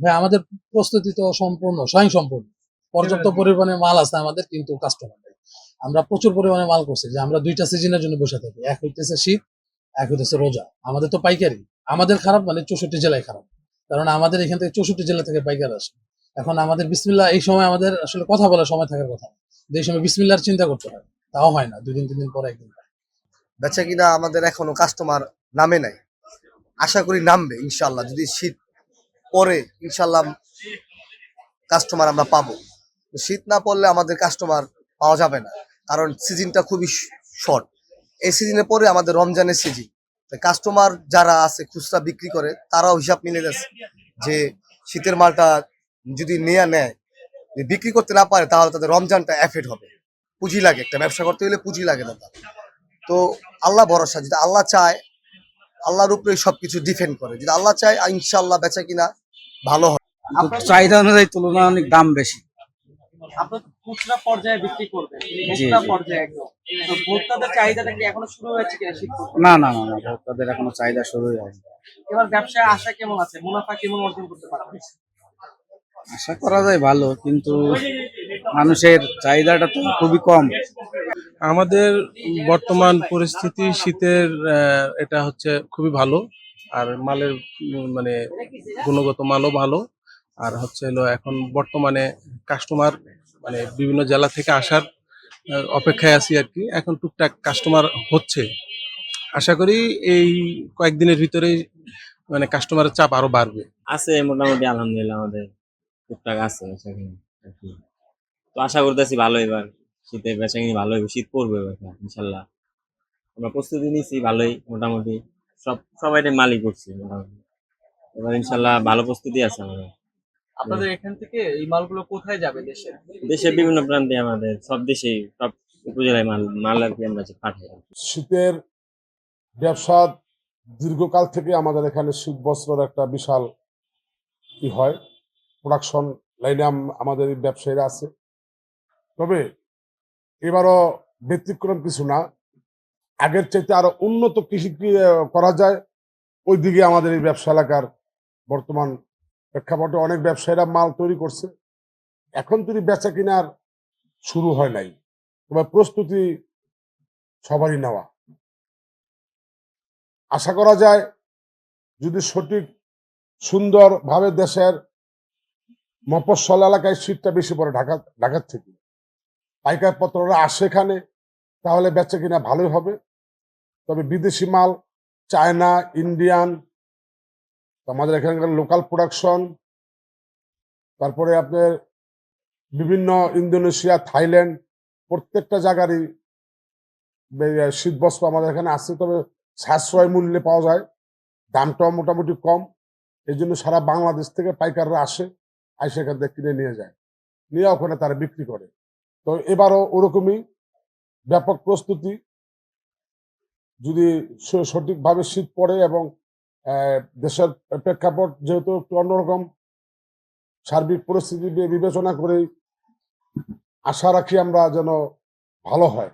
ভাই আমাদের প্রস্তুতি তো সম্পূর্ণ স্বয়ং সম্পূর্ণ পর্যাপ্ত পরিমাণে মাল আছে আমাদের কিন্তু কাস্টমার নেই। আমরা প্রচুর পরিমাণে মাল করছি যে আমরা দুইটা সিজনের জন্য বসে থাকি। এক হইতেছে শীত এক হইতেছে রোজা। আমাদের তো পাইকারি। আমাদের খারাপ মানে চৌষট্টি জেলায় খারাপ। কারণ আমাদের এখান থেকে চৌষট্টি জেলা থেকে পাইকার আসে। এখন আমাদের বিসমিল্লা এই সময় আমাদের আসলে কথা বলার সময় থাকার কথা। যে এই সময় বিসমিল্লার চিন্তা করতে হয় তাও হয় না দুই দিন তিন দিন পরে একদিন। বেচা কিনা আমাদের এখনও কাস্টমার নামে নাই। আশা করি নামবে ইনশাল্লাহ যদি শীত পরে ইনশাল্লাহ কাস্টমার আমরা পাবো। শীত না পড়লে আমাদের কাস্টমার পাওয়া যাবে না, কারণ সিজনটা খুবই শর্ট এই সিজনের পরে আমাদের রমজানের সিজন কাস্টমার যারা আছে খুচরা বিক্রি করে, তারাও হিসাব মিলে গেছে যে শীতের মালটা যদি নেয়া নেয় বিক্রি করতে না পারে, তাহলে তাদের রমজানটা এফেক্ট হবে। পুঁজি লাগে, একটা ব্যবসা করতে গেলে পুঁজি লাগে দাদা তো আল্লাহ ভরসা, যদি আল্লাহ চায়, আল্লাহর উপরে সবকিছু ডিপেন্ড করে। যদি আল্লাহ চায় ইনশাল্লাহ বেচা কিনা ভালো হয়। চাহিদা অনুযায়ী তুলনায় অনেক দাম বেশি। আপনার খুচরা পর্যায়ে বিক্রি করবেন জি, পর্যায়ে একদম। তো ভোক্তাদের চাহিদাটা কি এখনও শুরু হয়েছে কিনা শীত না না না না ভোক্তাদের এখনও চাহিদা শুরুই হয়নি। এবার ব্যবসায় আশা কেমন আছে? মুনাফা কেমন অর্জন করতে পারবে আশা করা যায় ভালো কিন্তু মানুষের চাহিদাটা তো খুবই কম। আমাদের বর্তমান পরিস্থিতি শীতের আহ, এটা হচ্ছে খুবই ভালো। আর মালের মানে গুণগত মানও ভালো। আর হচ্ছে হলো এখন বর্তমানে কাস্টমার মানে বিভিন্ন জেলা থেকে আসার অপেক্ষায় আছি আর কি। এখন টুকটাক কাস্টমার হচ্ছে। আশা করি এই কয়েকদিনের ভিতরেই মানে কাস্টমারের চাপ আরও বাড়বে। আছে, মোটামুটি আলহামদুলিল্লাহ আমাদের টুকটাক আছে। তো আশা করতেছি ভালো এবার শীতে বেচাকিনি ভালো শীত পড়বে এবার, ইনশাল্লাহ। আমরা প্রস্তুতি নিয়েছি ভালোই, মোটামুটি। সব সবাই মালিক করছি। এবার ইনশাল্লাহ ভালো প্রস্তুতি আছে আমাদের। আপনাদের এখান থেকে এই মালগুলো কোথায় যাবে দেশে? দেশের বিভিন্ন প্রান্তে আমাদের সব দেশেই সব উপজেলায় মাল মাল আর কি আমরা পাঠাই। শীতের ব্যবসা দীর্ঘকাল থেকে আমাদের এখানে শীত বস্ত্রের একটা বিশাল কি হয়। প্রোডাকশন লাইনে আমাদের ব্যবসায়ীরা আছে। তবে এবারও ব্যতিক্রম কিছু না। আগের চাইতে আরও উন্নত কৃষি করা যায় ওই দিকে আমাদের এই ব্যবসা এলাকার বর্তমান প্রেক্ষাপটে অনেক ব্যবসায়ীরা মাল তৈরি করছে। এখন তৈরি বেচা কিনার শুরু হয় নাই, তবে প্রস্তুতি সবারই নেওয়া। আশা করা যায় যদি সঠিক, সুন্দরভাবে দেশের মফস্বল এলাকায় শীতটা বেশি পড়ে ঢাকা, ঢাকার থেকে। পাইকার পত্ররা আসে এখানে, তাহলে বেচা কিনা ভালোই হবে। তবে বিদেশি মাল, চায়না, ইন্ডিয়ান, আমাদের এখানকার লোকাল প্রোডাকশন তারপরে আপনার বিভিন্ন ইন্দোনেশিয়া, থাইল্যান্ড, প্রত্যেকটা জায়গারই শীত বস্ত্র আমাদের এখানে আছে, তবে সাশ্রয় মূল্যে পাওয়া যায়, দামটাও মোটামুটি কম, এই জন্য সারা বাংলাদেশ থেকে পাইকাররা আসে আর সেখান থেকে কিনে নিয়ে যায়, নিয়ে ওখানে তারা বিক্রি করে। তো এবারও ওরকমই ব্যাপক প্রস্তুতি যদি সঠিকভাবে শীত পড়ে এবং দেশের প্রেক্ষাপট যেহেতু একটু অন্যরকম, সার্বিক পরিস্থিতি বিবেচনা করে আশা রাখি আমরা যেন ভালো হয়।